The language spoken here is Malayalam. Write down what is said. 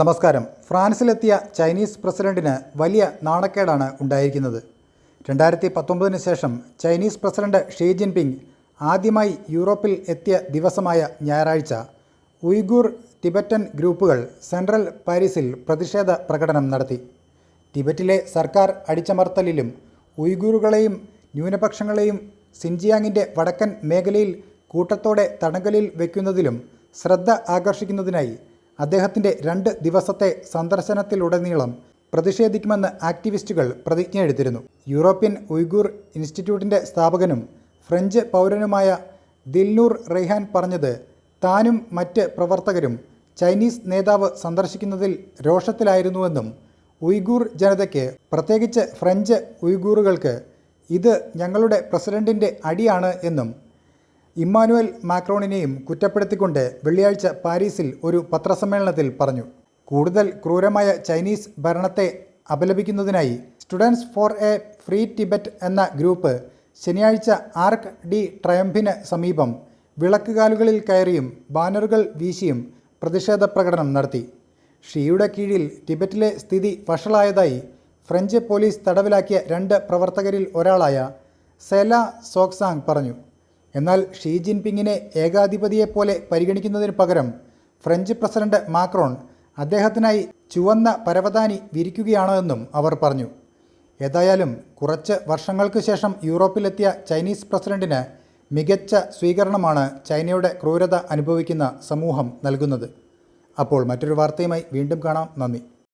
നമസ്കാരം. ഫ്രാൻസിലെത്തിയ ചൈനീസ് പ്രസിഡന്റിന് വലിയ നാണക്കേടാണ് ഉണ്ടായിരിക്കുന്നത്. രണ്ടായിരത്തി പത്തൊമ്പതിന് ശേഷം ചൈനീസ് പ്രസിഡന്റ് ഷീ ജിൻപിങ് ആദ്യമായി യൂറോപ്പിൽ എത്തിയ ദിവസമായ ഞായറാഴ്ച ഉയ്ഗൂർ ടിബറ്റൻ ഗ്രൂപ്പുകൾ സെൻട്രൽ പാരീസിൽ പ്രതിഷേധ പ്രകടനം നടത്തി. ടിബറ്റിലെ സർക്കാർ അടിച്ചമർത്തലിലും ഉയ്ഗൂറുകളെയും ന്യൂനപക്ഷങ്ങളെയും സിൻജിയാങ്ങിന്റെ വടക്കൻ മേഖലയിൽ കൂട്ടത്തോടെ തടങ്കലിൽ വയ്ക്കുന്നതിലും ശ്രദ്ധ ആകർഷിക്കുന്നതിനായി അദ്ദേഹത്തിന്റെ രണ്ട് ദിവസത്തെ സന്ദർശനത്തിലുടനീളം പ്രതിഷേധിക്കുമെന്ന് ആക്ടിവിസ്റ്റുകൾ പ്രതിജ്ഞ പ്രതിജ്ഞയെടുത്തിരുന്നു. യൂറോപ്യൻ ഉയ്ഗൂർ ഇൻസ്റ്റിറ്റ്യൂട്ടിന്റെ സ്ഥാപകനും ഫ്രഞ്ച് പൗരനുമായ ദിൽനൂർ റെയ്ഹാൻ പറഞ്ഞത് താനും മറ്റ് പ്രവർത്തകരും ചൈനീസ് നേതാവ് സന്ദർശിക്കുന്നതിൽ രോഷത്തിലായിരുന്നുവെന്നും ഉയ്ഗൂർ ജനതയ്ക്ക് പ്രത്യേകിച്ച് ഫ്രഞ്ച് ഉയ്ഗൂറുകൾക്ക് ഇത് ഞങ്ങളുടെ പ്രസിഡന്റിന്റെ അടിയാണ് എന്നും ഇമ്മാനുവൽ മാക്രോണിനെയും കുറ്റപ്പെടുത്തിക്കൊണ്ട് വെള്ളിയാഴ്ച പാരീസിൽ ഒരു പത്രസമ്മേളനത്തിൽ പറഞ്ഞു. കൂടുതൽ ക്രൂരമായ ചൈനീസ് ഭരണത്തെ അപലപിക്കുന്നതിനായി students for a free Tibet എന്ന ഗ്രൂപ്പ് ശനിയാഴ്ച ആർക്ക് ഡി ട്രയംഫിന് സമീപം വിളക്കുകാലുകളിൽ കയറിയും ബാനറുകൾ വീശിയും പ്രതിഷേധ പ്രകടനം നടത്തി. ഷീയുടെ കീഴിൽ ടിബറ്റിലെ സ്ഥിതി വഷളായതായി ഫ്രഞ്ച് പോലീസ് തടവിലാക്കിയ രണ്ട് പ്രവർത്തകരിൽ ഒരാളായ സെല സോക്സാങ് പറഞ്ഞു. എന്നാൽ ഷീ ജിൻപിങ്ങിനെ ഏകാധിപതിയെപ്പോലെ പരിഗണിക്കുന്നതിന് പകരം ഫ്രഞ്ച് പ്രസിഡന്റ് മാക്രോൺ അദ്ദേഹത്തിനായി ചുവന്ന പരവതാനി വിരിക്കുകയാണോ എന്നും അവർ പറഞ്ഞു. ഏതായാലും കുറച്ച് വർഷങ്ങൾക്ക് ശേഷം യൂറോപ്പിലെത്തിയ ചൈനീസ് പ്രസിഡന്റിന് മികച്ച സ്വീകരണമാണ് ചൈനയുടെ ക്രൂരത അനുഭവിക്കുന്ന സമൂഹം നൽകുന്നത്. അപ്പോൾ മറ്റൊരു വാർത്തയുമായി വീണ്ടും കാണാം. നന്ദി.